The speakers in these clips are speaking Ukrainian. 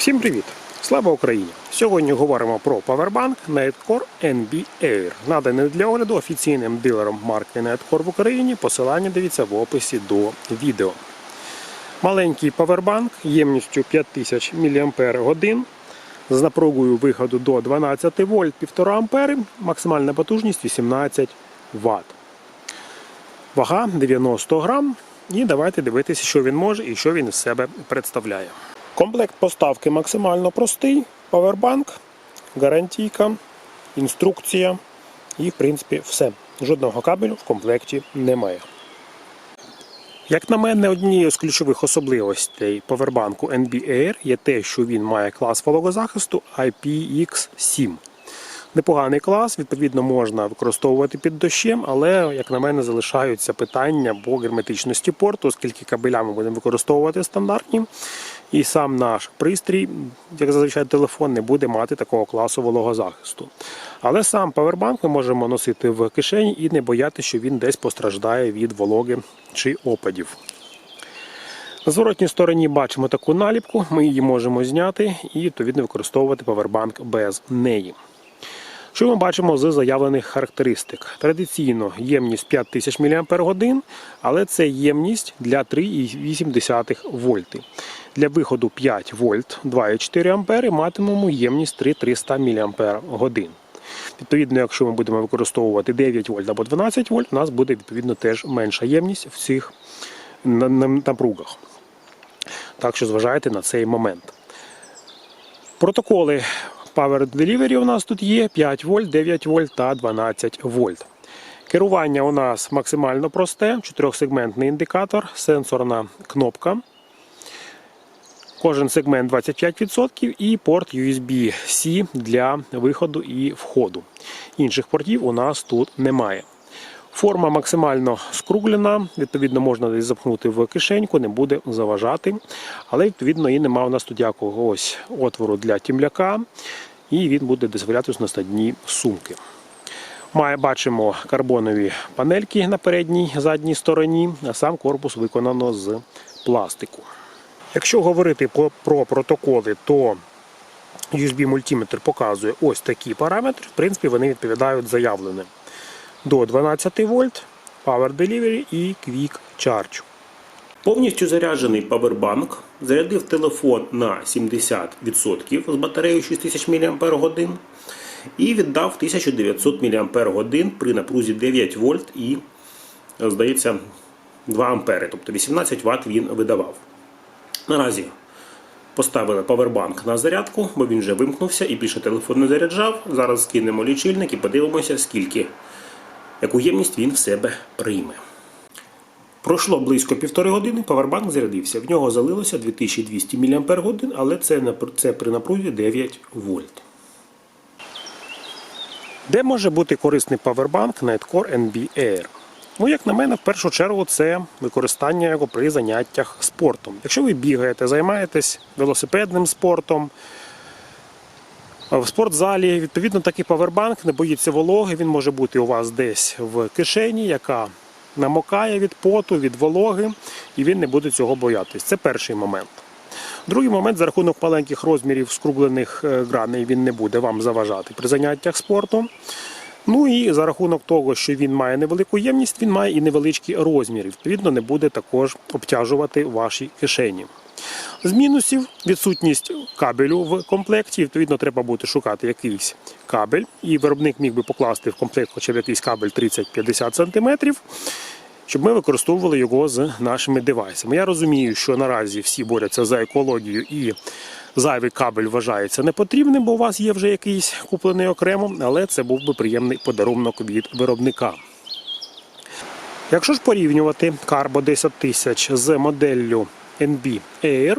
Всім привіт! Слава Україні! Сьогодні говоримо про Powerbank Nightcore NB Air, наданий для огляду офіційним дилером марки Nightcore в Україні. Посилання дивіться в описі до відео. Маленький Powerbank ємністю 5000 мАч з напругою виходу до 12 вольт 1,5 А, максимальна потужність 18 Вт. Вага 90 грам. І давайте дивитися, що він може і що він із себе представляє. Комплект поставки максимально простий. Павербанк, гарантійка, інструкція і, в принципі, все. Жодного кабелю в комплекті немає. Як на мене, однією з ключових особливостей повербанку NB Air є те, що він має клас вологозахисту IPX7. Непоганий клас, відповідно, можна використовувати під дощем, але, як на мене, залишаються питання по герметичності порту, оскільки кабеля ми будемо використовувати стандартні. І сам наш пристрій, як зазвичай телефон, не буде мати такого класу вологозахисту. Але сам павербанк ми можемо носити в кишені і не боятися, що він десь постраждає від вологи чи опадів. На зворотній стороні бачимо таку наліпку, ми її можемо зняти і відповідно використовувати павербанк без неї. Що ми бачимо з заявлених характеристик? Традиційно ємність 5000 мАч, але це ємність для 3,8 вольти. Для виходу 5 вольт 2,4 А матимемо ємність 3300 мАч. Відповідно, якщо ми будемо використовувати 9 вольт або 12 вольт, у нас буде відповідно теж менша ємність в цих на- на- напругах. Так що зважайте на цей момент. Протоколи Power Delivery у нас тут є 5 вольт, 9 вольт та 12 вольт. Керування у нас максимально просте, чотирьохсегментний індикатор, сенсорна кнопка. Кожен сегмент 25% і порт USB-C для виходу і входу. Інших портів у нас тут немає. Форма максимально скруглена, відповідно, можна десь запхнути в кишеньку, не буде заважати. Але відповідно і немає у нас тут якогось отвору для тімляка, і він буде дозволятися на стадні сумки. Має, бачимо карбонові панельки на передній задній стороні, а сам корпус виконано з пластику. Якщо говорити про, про протоколи, то USB-мультиметр показує ось такі параметри. В принципі, вони відповідають заявленим. До 12 вольт, Power Delivery і Quick Charge. Повністю заряджений павербанк зарядив телефон на 70% з батареєю 6000 мАч і віддав 1900 мАч при напрузі 9 вольт і, здається, 2 ампери, тобто 18 Вт він видавав. Наразі поставили павербанк на зарядку, бо він вже вимкнувся і більше телефон не заряджав. Зараз скинемо лічильник і подивимося, скільки, яку ємність він в себе прийме. Пройшло близько півтори години, павербанк зарядився. В нього залилося 2200 мАч, але це, це при напрузі 9 вольт. Де може бути корисний павербанк Nightcore NB Air? Ну, як на мене, в першу чергу це використання його при заняттях спортом. Якщо ви бігаєте, займаєтесь велосипедним спортом, в спортзалі, відповідно, такий павербанк не боїться вологи, він може бути у вас десь в кишені, яка намокає від поту, від вологи, і він не буде цього боятись. Це перший момент. Другий момент, за рахунок маленьких розмірів скруглених е, граней, він не буде вам заважати при заняттях спортом. Ну і за рахунок того, що він має невелику ємність, він має і невеличкі розміри. Відповідно, не буде також обтяжувати ваші кишені. З мінусів відсутність кабелю в комплекті. Відповідно, треба буде шукати якийсь кабель, і виробник міг би покласти в комплект хоча б якийсь кабель 30-50 см, щоб ми використовували його з нашими девайсами. Я розумію, що наразі всі борються за екологію і зайвий кабель вважається непотрібним, бо у вас є вже якийсь куплений окремо, але це був би приємний подарунок від виробника. Якщо ж порівнювати Carbo 10 тисяч з моделлю NB Air,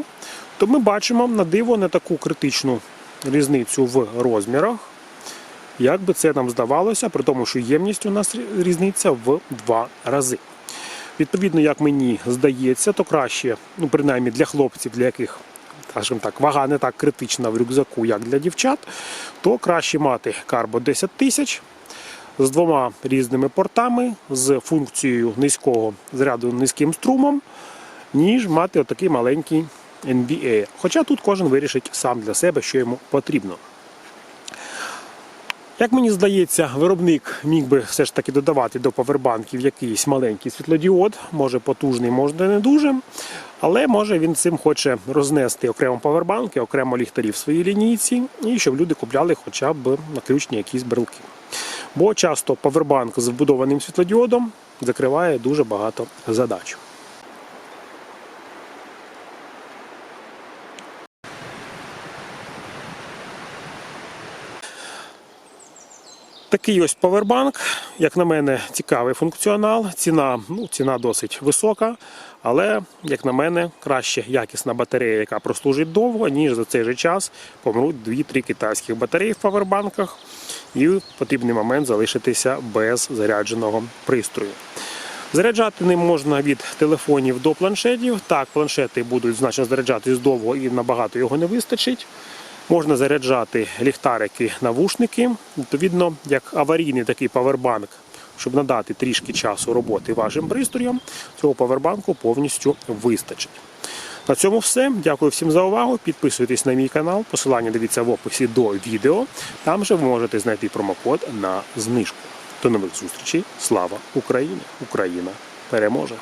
то ми бачимо на диво не таку критичну різницю в розмірах, як би це нам здавалося, при тому, що ємність у нас різниця в два рази. Відповідно, як мені здається, то краще, ну принаймні для хлопців, для яких скажімо так, вага не так критична в рюкзаку, як для дівчат, то краще мати Carbo 10 тисяч з двома різними портами, з функцією низького заряду низьким струмом, ніж мати отакий маленький NBA. Хоча тут кожен вирішить сам для себе, що йому потрібно. Як мені здається, виробник міг би все ж таки додавати до павербанків якийсь маленький світлодіод, може потужний, може не дуже. Але може він цим хоче рознести окремо павербанки, окремо ліхтарі в своїй лінійці, і щоб люди купляли хоча б наключні якісь брелки. Бо часто павербанк з вбудованим світлодіодом закриває дуже багато задач. Такий ось павербанк, як на мене, цікавий функціонал. Ціна, ну, ціна досить висока, але, як на мене, краще якісна батарея, яка прослужить довго, ніж за цей же час помруть 2-3 китайських батареї в павербанках, і в потрібний момент залишитися без зарядженого пристрою. Заряджати ним можна від телефонів до планшетів. Так, планшети будуть значно заряджатись довго і набагато його не вистачить. Можна заряджати ліхтарики, навушники. Відповідно, як аварійний такий павербанк, щоб надати трішки часу роботи вашим пристроям, цього павербанку повністю вистачить. На цьому все. Дякую всім за увагу. Підписуйтесь на мій канал. Посилання дивіться в описі до відео. Там же ви можете знайти промокод на знижку. До нових зустрічей. Слава Україні! Україна переможе!